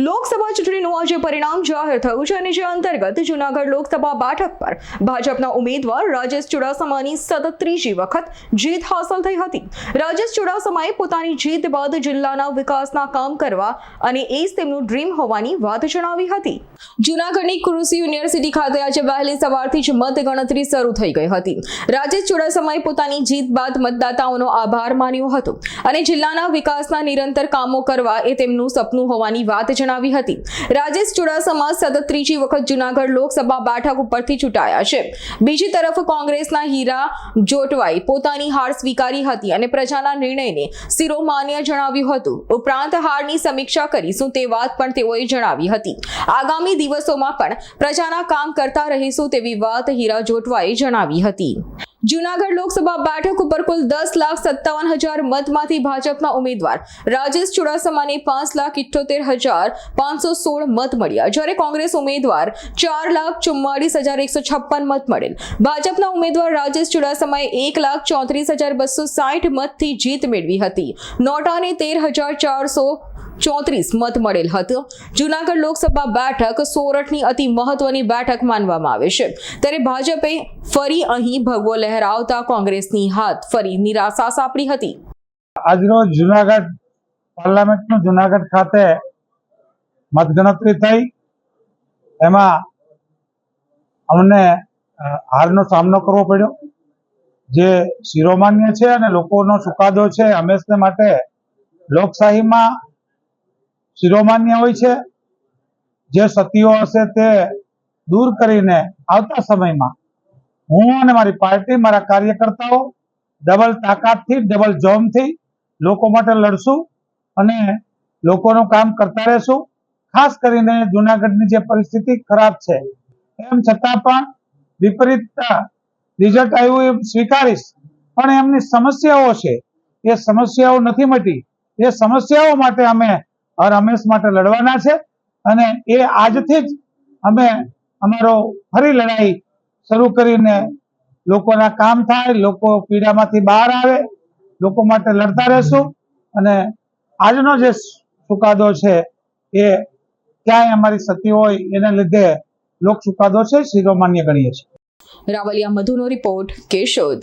લોકસભા ચૂંટણીનું આજે પરિણામ જાહેર થયું છે અને જે અંતર્ગત જૂનાગઢ લોકસભા બેઠક પર ભાજપના ઉમેદવાર રાજેશ ચુડાસમાની સતત ત્રીજી વખત જીત હાંસલ થઈ હતી. રાજેશ ચુડાસમાએ પોતાની જીત બાદ જિલ્લાના વિકાસના કામ કરવા અને એ જ તેમનું ડ્રીમ હોવાની વાત જણાવી હતી. જૂનાગઢની કૃષિ યુનિવર્સિટી ખાતે આજે વહેલી સવારથી જ મતગણતરી શરૂ થઈ ગઈ હતી. રાજેશ ચુડાસમાએ પોતાની જીત બાદ મતદાતાઓનો આભાર માન્યો હતો અને જિલ્લાના વિકાસના નિરંતર કામો કરવા એ તેમનું સપનું હોવાની વાત જણાવી હતી. રાજેશ ચુડાસમા સતત ત્રીજી વખત જૂનાગઢ લોકસભા બેઠક ઉપરથી ચૂંટાયા છે. બીજી તરફ કોંગ્રેસના હીરા જોટવાઈ પોતાની હાર સ્વીકારી હતી અને પ્રજાના નિર્ણયને શિરોમાન્ય જણાવ્યું હતું. ઉપરાંત હારની સમીક્ષા કરીશું તે વાત પણ તેઓએ જણાવી હતી. આગામી દિવસોમાં પણ પ્રજાના કામ કરતા રહીશું તેવી વાત હીરા જોટવાએ જણાવી હતી. જૂનાગઢ લોકસભા બેઠક ઉપર કુલ દસ લાખ સત્તાવન હજાર મતમાંથી ભાજપના ઉમેદવાર રાજેશ ચુડાસમાને પાંચ લાખ ઇઠ્ઠોતેર હજાર પાંચસો સોળ મત મળ્યા. જ્યારે કોંગ્રેસ ઉમેદવાર ચાર લાખ ચુમ્માળીસ હજાર એકસો છપ્પન મત મળેલ. ભાજપના ઉમેદવાર રાજેશ ચુડાસમાએ એક લાખ ચોત્રીસ હજાર બસો સાઠ મતથી જીત મેળવી હતી. નોટાને તેર હજાર ચારસો ચોત્રીસ મત મળેલ હતો. જૂનાગઢ લોકસભા બેઠક સોરઠની અતિ મહત્વની બેઠક માનવામાં આવે છે. ત્યારે ભાજપે ફરી અહીં ભગવો લહેરાવતા કોંગ્રેસની હાથ ફરી નિરાશા સાંપડી હતી. આજનો જુનાગઢ પાર્લામેન્ટનું જુનાગઢ ખાતે મતગણતરી થઈ. એમાં અમને હારનો સામનો કરવો પડ્યો. જે શિરોમાન્ય છે અને લોકોનો ચુકાદો છે હંમેશને માટે લોકશાહીમાં શિરોમાન્ય હોય છે. જે સતીઓ હશે તે દૂર કરીને આવતા સમયમાં હું અને મારી પાર્ટી, મારા કાર્યકર્તાઓ ડબલ તાકાતથી, ડબલ જોમથી લોકો માટે લડશું અને લોકોનું કામ કરતા રહેશું. ખાસ કરીને જુનાગઢની જે પરિસ્થિતિ ખરાબ છે. એમ છતાં પણ વિપરીત રિઝલ્ટ આવ્યું એમ સ્વીકારીશ. પણ એમની સમસ્યાઓ છે. એ સમસ્યાઓ નથી મટી. એ સમસ્યાઓ માટે અમે હર માટે લડવાના છે અને એ આજથી જ અમે અમારો ફરી લડાઈ શરૂ કરીને લોકોના કામ થાય, લોકો પીડામાંથી બહાર આવે, લોકો માટે લડતા રહેશું અને આજનો જે ચુકાદો છે એ ક્યાંય અમારી સતી હોય એને લીધે લોક ચુકાદો છે શિરોમાન્ય ગણીએ છીએ. રાવલિયા મધુનો રિપોર્ટ કેશોદ.